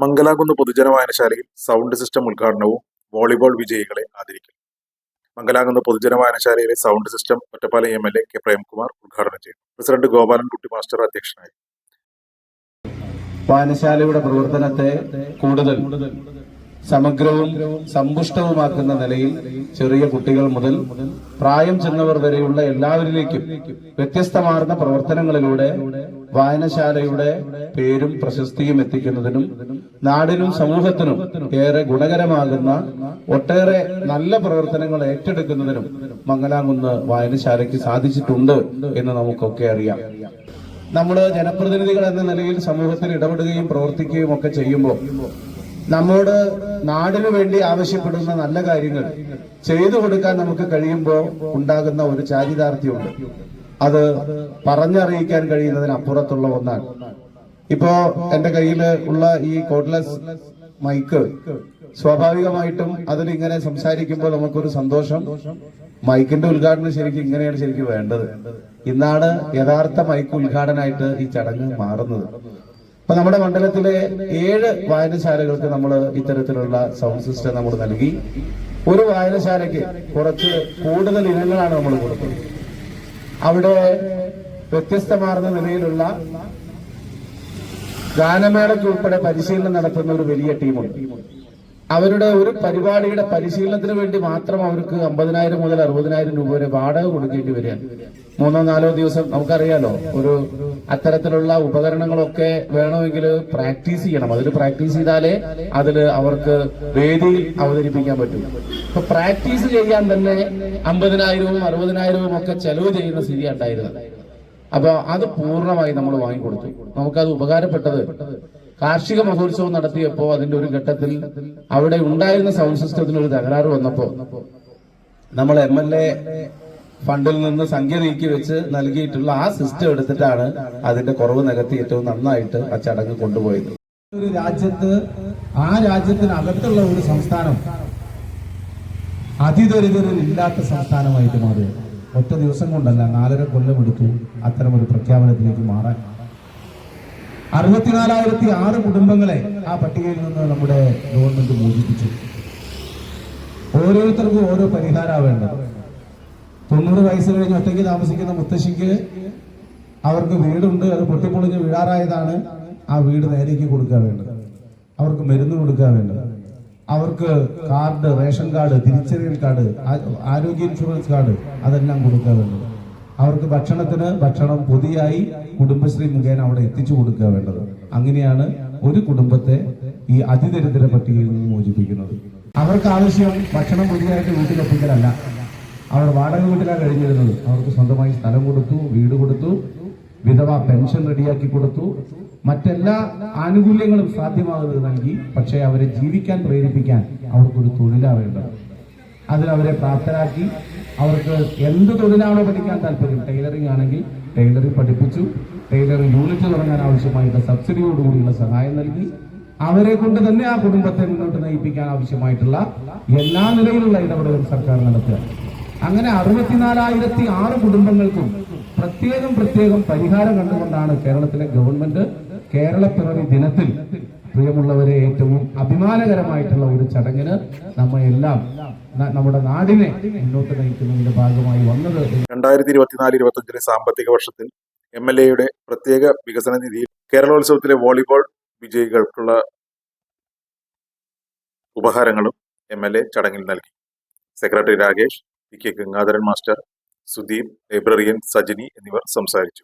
മംഗലാകുന്ന് പൊതുജന വായനശാലയിൽ sound system ഉദ്ഘാടനവും വോളിബോൾ വിജയികളെ ആദരിക്കും. മംഗലാകുന്ന് പൊതുജന വായനശാലയിലെ sound system Ottapalam M L A K Premkumar ഉദ്ഘാടനം ചെയ്തു പ്രസിഡന്റ് ഗോപാലൻകുട്ടി മാസ്റ്റർ അധ്യക്ഷനായി. വായനശാലയുടെ പ്രവർത്തനത്തെ കൂടുതൽ സമഗ്രവും സമ്പുഷ്ടവുമാക്കുന്ന നിലയിൽ ചെറിയ കുട്ടികൾ മുതൽ പ്രായം ചെന്നവർ വരെയുള്ള എല്ലാവരിലേക്കും വ്യത്യസ്തമാർന്ന പ്രവർത്തനങ്ങളിലൂടെ വായനശാലയുടെ പേരും പ്രശസ്തിയും എത്തിക്കുന്നതിനും നാടിനും സമൂഹത്തിനും ഏറെ ഗുണകരമാകുന്ന ഒട്ടേറെ നല്ല പ്രവർത്തനങ്ങൾ ഏറ്റെടുക്കുന്നതിനും മംഗലാംകുന്ന് വായനശാലയ്ക്ക് സാധിച്ചിട്ടുണ്ട് എന്ന് നമുക്കൊക്കെ അറിയാം. നമ്മൾ ജനപ്രതിനിധികൾ എന്ന നിലയിൽ സമൂഹത്തിൽ ഇടപെടുകയും പ്രവർത്തിക്കുകയും ഒക്കെ ചെയ്യുമ്പോൾ നമ്മോട് നാടിനു വേണ്ടി ആവശ്യപ്പെടുന്ന നല്ല കാര്യങ്ങൾ ചെയ്തു കൊടുക്കാൻ നമുക്ക് കഴിയുമ്പോൾ ഉണ്ടാകുന്ന ഒരു ചാരിതാർത്ഥ്യമുണ്ട്. അത് പറഞ്ഞറിയിക്കാൻ കഴിയുന്നതിനപ്പുറത്തുള്ള ഒന്നാണ്. ഇപ്പോ എന്റെ കയ്യിൽ ഉള്ള ഈ കോഡ്ലെസ് മൈക്ക് സ്വാഭാവികമായിട്ടും അതിലിങ്ങനെ സംസാരിക്കുമ്പോൾ നമുക്കൊരു സന്തോഷം. മൈക്കിന്റെ ഉദ്ഘാടനം ശരിക്കും ഇങ്ങനെയാണ് ശരിക്കും വേണ്ടത്. ഇന്നാണ് യഥാർത്ഥ മൈക്ക് ഉദ്ഘാടനമായിട്ട് ഈ ചടങ്ങ് മാറുന്നത്. അപ്പൊ നമ്മുടെ മണ്ഡലത്തിലെ ഏഴ് വായനശാലകൾക്ക് നമ്മൾ ഇത്തരത്തിലുള്ള സൗണ്ട് സിസ്റ്റം നമ്മൾ നൽകി. ഒരു വായനശാലയ്ക്ക് കുറച്ച് കൂടുതൽ ഇനങ്ങളാണ് നമ്മൾ കൊടുക്കുന്നത് അവിടെ വ്യത്യസ്തമാർന്ന നിലയിലുള്ള ഗാനമേളയ്ക്ക് ഉൾപ്പെടെ പരിശീലനം നടത്തുന്ന ഒരു വലിയ ടീമുണ്ട്. അവരുടെ ഒരു പരിപാടിയുടെ പരിശീലനത്തിന് വേണ്ടി മാത്രം അവർക്ക് അമ്പതിനായിരം മുതൽ അറുപതിനായിരം രൂപ വരെ വാടക കൊടുക്കേണ്ടി വരികയാണ്. മൂന്നോ നാലോ ദിവസം നമുക്കറിയാലോ ഒരു അത്തരത്തിലുള്ള ഉപകരണങ്ങളൊക്കെ വേണമെങ്കിൽ പ്രാക്ടീസ് ചെയ്യണം. അതിൽ പ്രാക്ടീസ് ചെയ്താലേ അതിൽ അവർക്ക് വേദിയിൽ അവതരിപ്പിക്കാൻ പറ്റും. അപ്പൊ പ്രാക്ടീസ് ചെയ്യാൻ തന്നെ അമ്പതിനായിരവും അറുപതിനായിരവും ഒക്കെ ചെലവ് ചെയ്യുന്ന സ്ഥിതി ഉണ്ടായിരുന്നത്. അപ്പൊ അത് പൂർണമായി നമ്മൾ വാങ്ങിക്കൊടുത്തു. നമുക്കത് ഉപകാരപ്പെട്ടത് കാർഷിക മഹോത്സവം നടത്തിയപ്പോ അതിന്റെ ഒരു ഘട്ടത്തിൽ അവിടെ ഉണ്ടായിരുന്ന സൗണ്ട് സിസ്റ്റത്തിന് ഒരു തകരാറ് വന്നപ്പോ നമ്മൾ എം എൽ എ ഫണ്ടിൽ നിന്ന് സംഖ്യ നീക്കി വെച്ച് നൽകിയിട്ടുള്ള ആ സിസ്റ്റം എടുത്തിട്ടാണ് അതിന്റെ കുറവ് നികത്തി ഏറ്റവും നന്നായിട്ട് ആ ചടങ്ങ് കൊണ്ടുപോയത്. ഒരു രാജ്യത്ത് ആ രാജ്യത്തിനകത്തുള്ള ഒരു സംസ്ഥാനം അതിദരിദ്രില്ലാത്ത സംസ്ഥാനമായിട്ട് മാറിയത്. ഒറ്റ ദിവസം കൊണ്ടല്ല നാലര കൊല്ലം എടുത്തു അത്തരം ഒരു പ്രഖ്യാപനത്തിലേക്ക് മാറാൻ. അറുപത്തിനാലായിരത്തി ആറ് കുടുംബങ്ങളെ ആ പട്ടികയിൽ നിന്ന് നമ്മുടെ ഗവൺമെന്റ് മോചിപ്പിച്ചു. ഓരോരുത്തർക്കും ഓരോ പരിഹാരമാണ് വേണ്ടത്. തൊണ്ണൂറ് വയസ്സ് കഴിഞ്ഞ് ഒറ്റയ്ക്ക് താമസിക്കുന്ന മുത്തശ്ശിക്ക് അവർക്ക് വീടുണ്ട് അത് പൊട്ടിപ്പൊളിഞ്ഞ് വീഴാറായതാണ് ആ വീട് നേരേക്ക് കൊടുക്കാൻ വേണ്ടത്. അവർക്ക് മരുന്ന് കൊടുക്കാൻ വേണ്ടത്. അവർക്ക് കാർഡ് റേഷൻ കാർഡ് തിരിച്ചറിയൽ കാർഡ് ആരോഗ്യ ഇൻഷുറൻസ് കാർഡ് അതെല്ലാം കൊടുക്കാൻ വേണ്ടത്. അവർക്ക് ഭക്ഷണത്തിന് ഭക്ഷണം പൊതിയായി കുടുംബശ്രീ മുഖേന അവിടെ എത്തിച്ചു കൊടുക്കുക വേണ്ടത്. അങ്ങനെയാണ് ഒരു കുടുംബത്തെ ഈ അതിദരിദ്ര പട്ടികയിൽ നിന്ന് മോചിപ്പിക്കുന്നത്. അവർക്ക് ആവശ്യം ഭക്ഷണം പൊതിയായിട്ട് വീട്ടിലെത്തിക്കലല്ല. അവർ വാടക വീട്ടിലാണ് കഴിഞ്ഞിരുന്നത്. അവർക്ക് സ്വന്തമായി സ്ഥലം കൊടുത്തു വീട് കൊടുത്തു വിധവ പെൻഷൻ റെഡിയാക്കി കൊടുത്തു. മറ്റെല്ലാ ആനുകൂല്യങ്ങളും സാധ്യമാകുന്നത് നൽകി പക്ഷേ അവരെ ജീവിക്കാൻ പ്രേരിപ്പിക്കാൻ അവർക്കൊരു തൊഴിലാണ് വേണ്ടത്. അതിനവരെ പ്രാപ്തരാക്കി അവർക്ക് എന്ത് തൊഴിലാണോ പഠിക്കാൻ താല്പര്യം? ടൈലറിംഗ് ആണെങ്കിൽ ടൈലറിംഗ് പഠിപ്പിച്ചു. ടൈലറിംഗ് യൂണിറ്റ് തുടങ്ങാൻ ആവശ്യമായിട്ടുള്ള സബ്സിഡിയോടുകൂടിയുള്ള സഹായം നൽകി. അവരെ കൊണ്ട് തന്നെ ആ കുടുംബത്തെ മുന്നോട്ട് നയിപ്പിക്കാൻ ആവശ്യമായിട്ടുള്ള എല്ലാ നിലയിലുള്ള ഇടപെടലും സർക്കാർ നടത്തുക അങ്ങനെ അറുപത്തിനാലായിരത്തി ആറ് കുടുംബങ്ങൾക്കും പ്രത്യേകം പ്രത്യേകം പരിഹാരം കണ്ടുകൊണ്ടാണ് കേരളത്തിലെ ഗവൺമെന്റ് കേരളപ്പിറവി ദിനത്തിൽ പ്രിയമുള്ളവരെ ഏറ്റവും അഭിമാനകരമായിട്ടുള്ള ഒരു ചടങ്ങിന് നമ്മയെല്ലാം നമ്മുടെ നാടിനെ മുന്നോട്ട് നയിക്കുന്നതിന്റെ ഭാഗമായി വന്നത് രണ്ടായിരത്തി ഇരുപത്തിനാല് ഇരുപത്തഞ്ചിലെ സാമ്പത്തിക വർഷത്തിൽ എം എൽ എയുടെ പ്രത്യേക വികസന നിധിയിൽ കേരളോത്സവത്തിലെ വോളിബോൾ വിജയികൾക്കുള്ള ഉപഹാരങ്ങളും എം എൽ എ ചടങ്ങിൽ നൽകി. Secretary Rakesh P K Gangadharan master Sudeep librarian Sajini എന്നിവർ സംസാരിച്ചു.